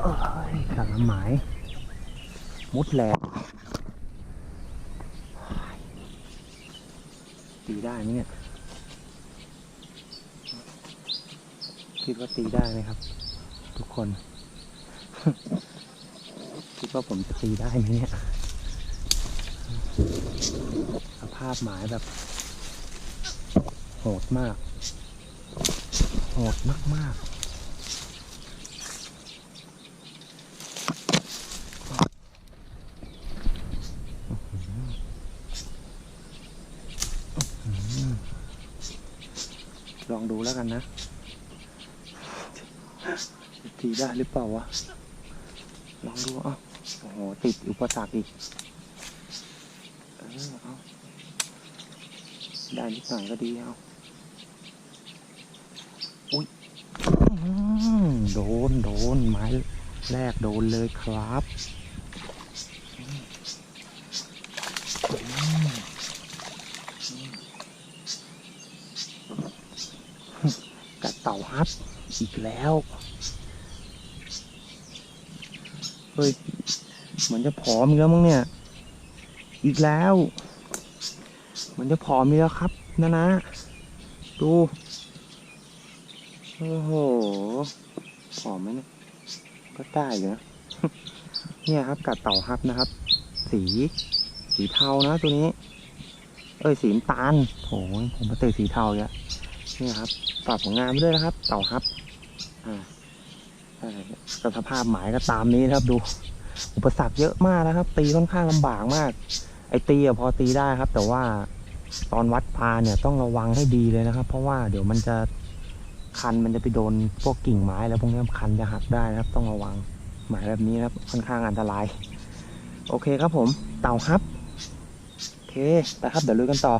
เอ้ยกาละหมาย มุดแหลกตีได้ไหมเนี่ย คิดว่าตีได้ไหมครับ ทุกคน คิดว่าผมจะตีได้ไหมเนี่ยสภาพหมายแบบ โหดมาก โหดมากๆ ลองดูแล้วกันนะจะตี ได้หรือเปล่าวะ ลองดูอะโอ้โห ติดอุปสรรคอีกเออเอาได้นิดหน่อยก็ดีเอาอุ้ยโดน โดน ไม้แรกโดนเลยครับกัดเต่าฮับอีกแล้ว เฮ้ยเหมือนจะผอมอีกแล้วมั้งเนี่ย อีกแล้วเหมือนจะผอมอีกแล้วครับนะนะ ดู โอ้โห ผอมไหมเนี่ย ก็ได้อยู่นะเนี่ยครับกัดเต่าฮับนะครับ สี สีเทานะตัวนี้ เอ้ยสีน้ำตาลโอ้ยผมมาเตะสีเทาเยอะนี่ครับปรับของงานไปด้วยนะครับ เต่าฮับ อ่า สภาพหมายก็ตามนี้นะครับดู อุปสรรคเยอะมากนะครับ ตีค่อนข้างลำบากมาก ไอตีอะพอตีได้ครับ แต่ว่าตอนวัดปลาเนี่ยต้องระวังให้ดีเลยนะครับ เพราะว่าเดี๋ยวมันจะคันมันจะไปโดนพวกกิ่งไม้แล้วพวกนี้คันจะหักได้นะครับ ต้องระวังหมายแบบนี้ครับค่อนข้างอันตราย โอเคครับผม เต่าครับโอเคไปครับเดี๋ยวลุยกันต่อ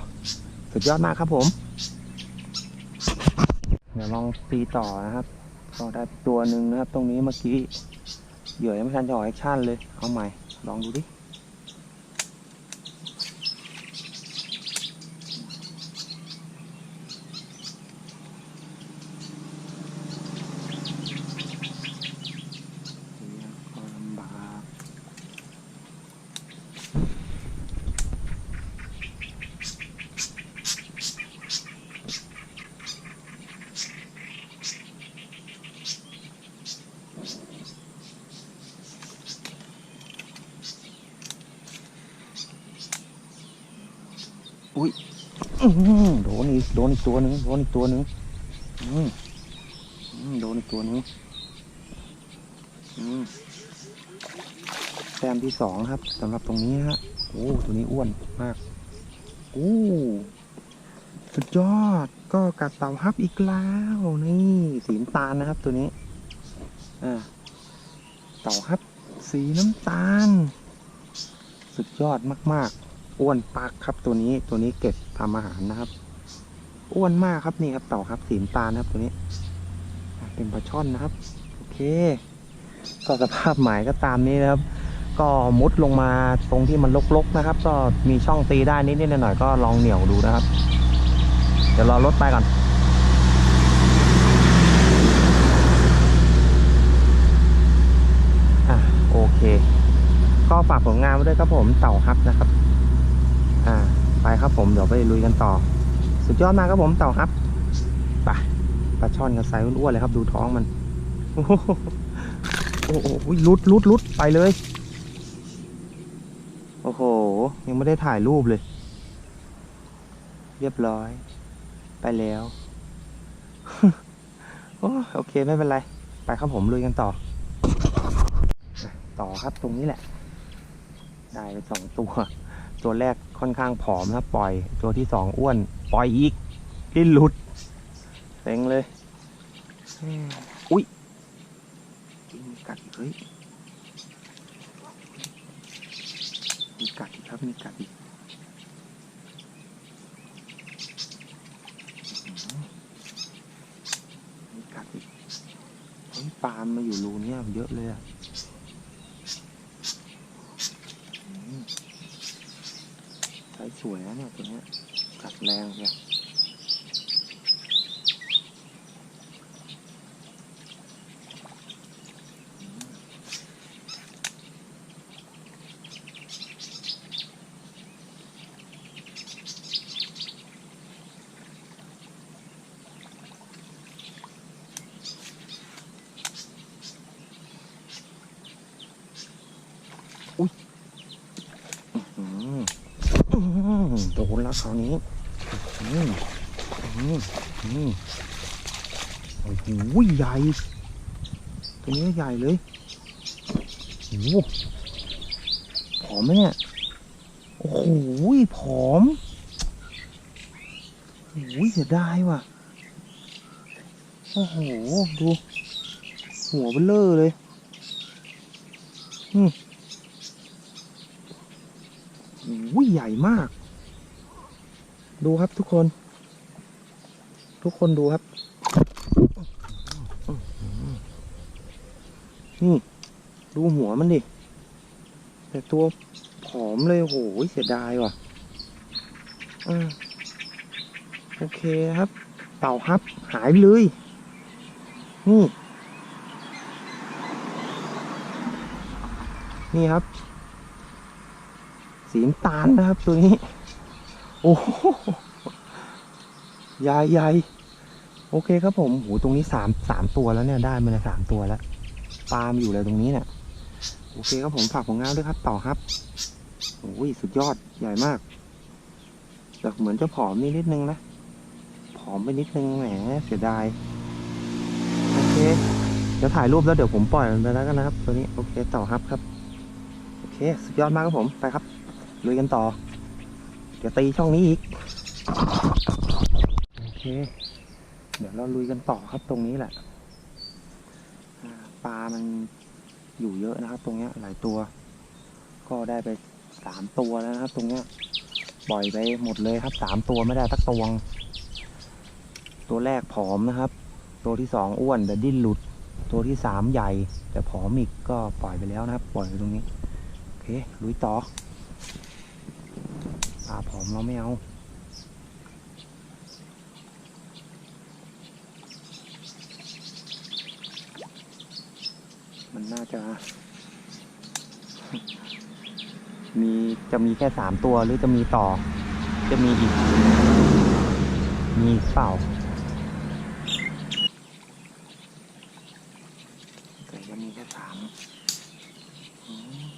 สุดยอดมากครับผม เดี๋ยวลองตีต่อนะครับ ก็ได้ตัวหนึ่งนะครับ ตรงนี้เมื่อกี้เหยื่อยังไม่ทันจะออกแอคชั่นเลย เอาใหม่ ลองดูดิ เนี่ยก็ลำบากอื้อหือ โดนอีกโดนอีกตัวหนึ่งโดนอีกตัวหนึ่งโดนอีกตัวหนึ่งแต้มที่สองครับสำหรับตรงนี้ฮะโอ้ตัวนี้อ้วนมากโอ้สุดยอดก็กัดเต่าฮับอีกแล้วนี่สีน้ำตาลนะครับตัวนี้อ่าเต่าฮับสีน้ำตาล สุดยอดมากๆ อ้วนปักครับตัวนี้ตัวนี้เก็บทำอาหารนะครับ อ้วนมากครับนี่ครับเต่าฮับสีน้ำตาลนะครับตัวนี้ เป็นปลาช่อนนะครับ โอเคก็สภาพหมายก็ตามนี้นะครับ ก็มุดลงมาตรงที่มันลกๆนะครับ ก็มีช่องตีได้นิดๆหน่อยๆก็ลองเหนี่ยวดูนะครับ เดี๋ยวรอรถไปก่อนอะโอเค ก็ฝากผลงานไว้ด้วยครับผมเต่าฮับนะครับ อ่า ไปครับผม เดี๋ยวไปลุยกันต่อ สุดยอดมากครับผมเต่าฮับไปปลาช่อนกับไซอ้วนๆเลยครับ ดูท้องมัน โอ้โหโอ้โหลุดลุดลุดไปเลย โอ้โห ยังไม่ได้ถ่ายรูปเลย เรียบร้อย ไปแล้วโอ้โอเคไม่เป็นไร ไปครับผมลุยกันต่อ ต่อครับตรงนี้แหละ ได้ไปสองตัว ตัวแรกค่อนข้างผอมนะครับปล่อย ตัวที่สองอ้วน ปล่อยอีกที่หลุดเซ็งเลยอืมอุ้ยมีกัดอีกเฮ้ยมีกัดอีกครับมีกัดอีกอื้อหือมีกัดอีกเฮ้ยปลามันมาอยู่รูเนี้ยเยอะเลยอะอื้อหือ ใช้สวยนะเนี่ยตัวนี้กัดแรงเลย นแล้วคราวนี้อืมอืมอืมโอ้โหใหญ่ตัวนี้ใหญ่เลยโอ้โหผอมไหมเนี่ยโอ้โหผอมโอ้ยเสียดายว่ะโอ้โหดู หัวเบลเลอร์เลยอืมโอ้ยใหญ่มาก ดูครับทุกคน ทุกคนดูครับนี่ดูหัวมันดิ แต่ตัวผอมเลยโอ้โหเสียดายว่ะอโอเคครับ เต่าครับ หายเลย นี่ นี่ครับ สีน้ำตาลนะครับตัวนี้ โอ้โหใหญ่ใหญ่โอเคครับผมโหตรงนี้สามสามตัวแล้วเนี่ยได้มาเลยสามตัวแล้วปลามอยู่เลยตรงนี้เนี่ยโอเคครับผมฝากผลงานด้วยครับต่อครับโอ้ยสุดยอดใหญ่มากแต่เหมือนจะผอมนิดนิดนึงนะผอมไปนิดนึงแหมเสียดายโอเคเดี๋ยวถ่ายรูปแล้วเดี๋ยวผมปล่อยมันไปแล้วกันนะครับ ตัวนี้โอเคต่อครับครับโอเค สุดยอดมากครับผมไปครับลุยกันต่อ เดี๋ยวตีช่องนี้อีก โอเค เดี๋ยวเราลุยกันต่อครับตรงนี้แหละปลามันอยู่เยอะนะครับ ตรงเนี้ยหลายตัว ก็ได้ไปสามตัวแล้วนะครับ ตรงเนี้ยปล่อยไปหมดเลยครับสามตัวไม่ได้ตักตวง ตัวแรกผอมนะครับ ตัวที่สองอ้วนแต่ดิ้นหลุด ตัวที่สามใหญ่ แต่ผอมอีกก็ปล่อยไปแล้วนะครับ ปล่อยไปตรงนี้ โอเคลุยต่อ ปลาผอมเราไม่เอามันน่าจะ มีจะมีแค่สามตัวหรือจะมีต่อ จะมีอีก มีเปล่า แต่จะมีแค่สามอืม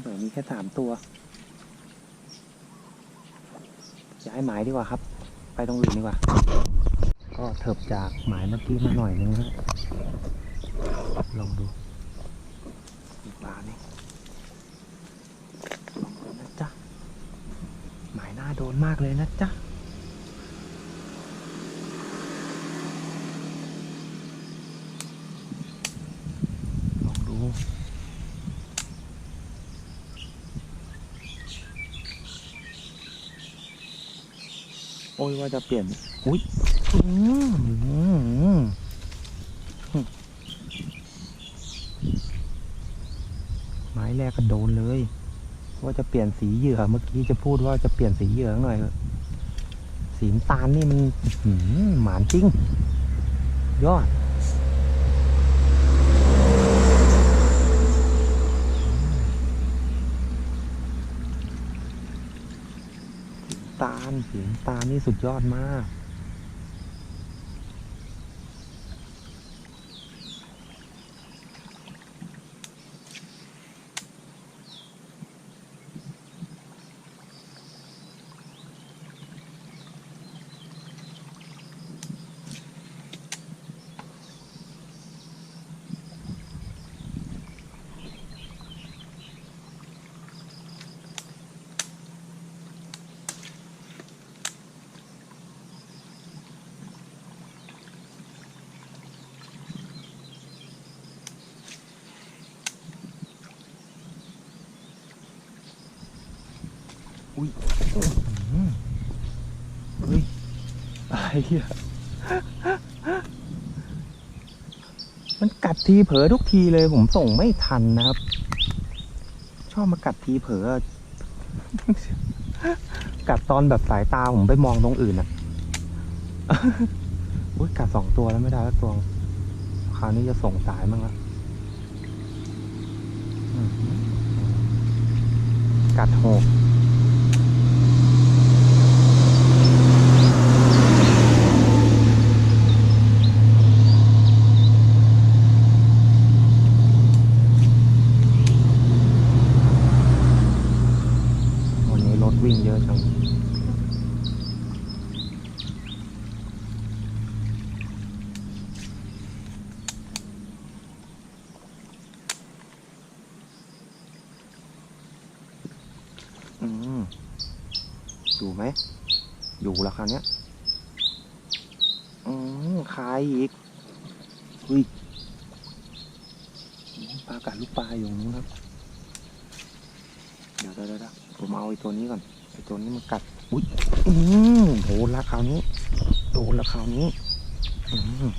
เดี๋ยว มีแค่สามตัว ย้ายหมายดีกว่าครับ ไปตรงอื่นดีกว่า ก็เถิบจากหมายเมื่อกี้มาหน่อยนึงฮะลองดูอีกปลาไหมลองดูนะจ๊ะ หมายหน้าโดนมากเลยนะจ๊ะ ลองดู โอ้ ยว่าจะเปลี่ยน อุ้ยไม้แรกก็โดนเลย ว่าจะเปลี่ยนสีเหยื่อ เมื่อกี้จะพูดว่าจะเปลี่ยนสีเหยื่อหน่อยสีน้ำตาลนี่มันหมานจริง ยอด ตาลสีน้ำตานี่สุดยอดมาก อุ้ยอื้อหือเฮ้ยอะไรอะมันกัดทีเผลอทุกทีเลยผมส่งไม่ทันนะครับ ชอบมากัดทีเผลอกัดตอนแบบสายตาผมไปมองตรงอื่นอะอุ้ยกัดสองตัวแล้วไม่ได้แล้วตัวคราวนี้จะส่งสายมั้งละอืมกัดโหก วิ่งเยอะจังอืมอยู่ไหม อยู่แล้วคราวเนี้ย อืมคายอีกอุ้ยปลากัดลูกปลาอยู่นู้นครับ ดี๋ยวเดี๋ยวผมเอาไอ้ตัวนี้ก่อนไอ้ตัวนี้มันกัดอุ้ยอืมโดนละคราวนี้โดนละคราวนี้อืม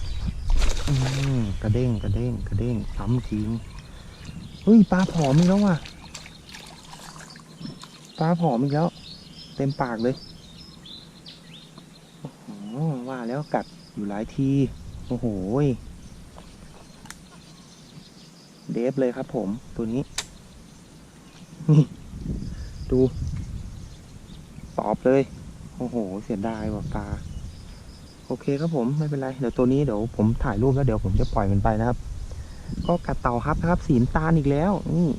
อืมกระเด้งกระเด้งกระเด้งซ้ำทิ้งเฮ้ยปลาผอมอีกแล้วว่ะปลาผอมอีกแล้ว เต็มปากเลยอ้โหว่าแล้วกัดอยู่หลายที โอ้โหเดฟเลยครับผม ตัวนี้ นี่ ดู ตอบเลย โอ้โห เสียดายว่ะปลา โอเคครับผมไม่เป็นไร เดี๋ยวตัวนี้เดี๋ยวผมถ่ายรูปแล้วเดี๋ยวผมจะปล่อยมันไปนะครับ ก็กัดเต่าครับนะครับสีน้ำตาลอีกแล้ว นี่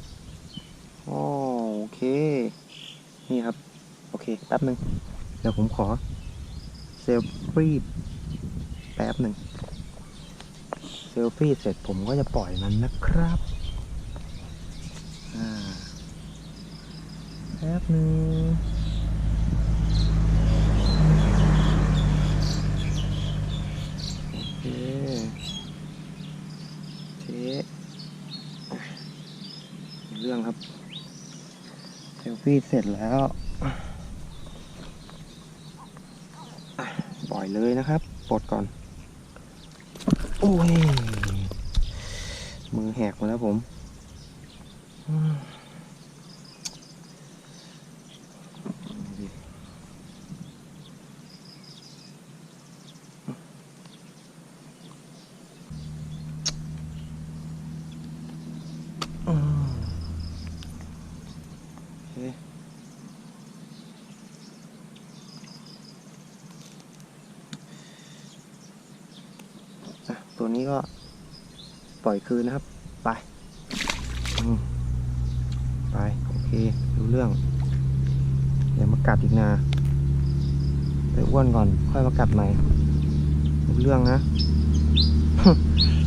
โอเค นี่ครับ โอเค แป๊บหนึ่งเดี๋ยวผมขอ เซลฟี่แป๊บหนึ่งเซลฟี่เสร็จผมก็จะปล่อยมันนะครับอ่า แป๊บหนึ่งโอเคเท่เรื่องครับเซลฟี่เสร็จแล้ว ปล่อยเลยนะครับปลดก่อน โอ้ย มือแหกมาแล้วผม อืมอืมโอเค อะ ตัวนี้ก็ปล่อยคืนนะครับ ไปไป โอเครู้เรื่องเดี๋ยวมากัดอีกนาไปอ้วนก่อน ค่อยมากัดใหม่รู้เรื่องนะ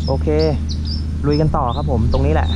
โอเค ลุยกันต่อครับผมตรงนี้แหละ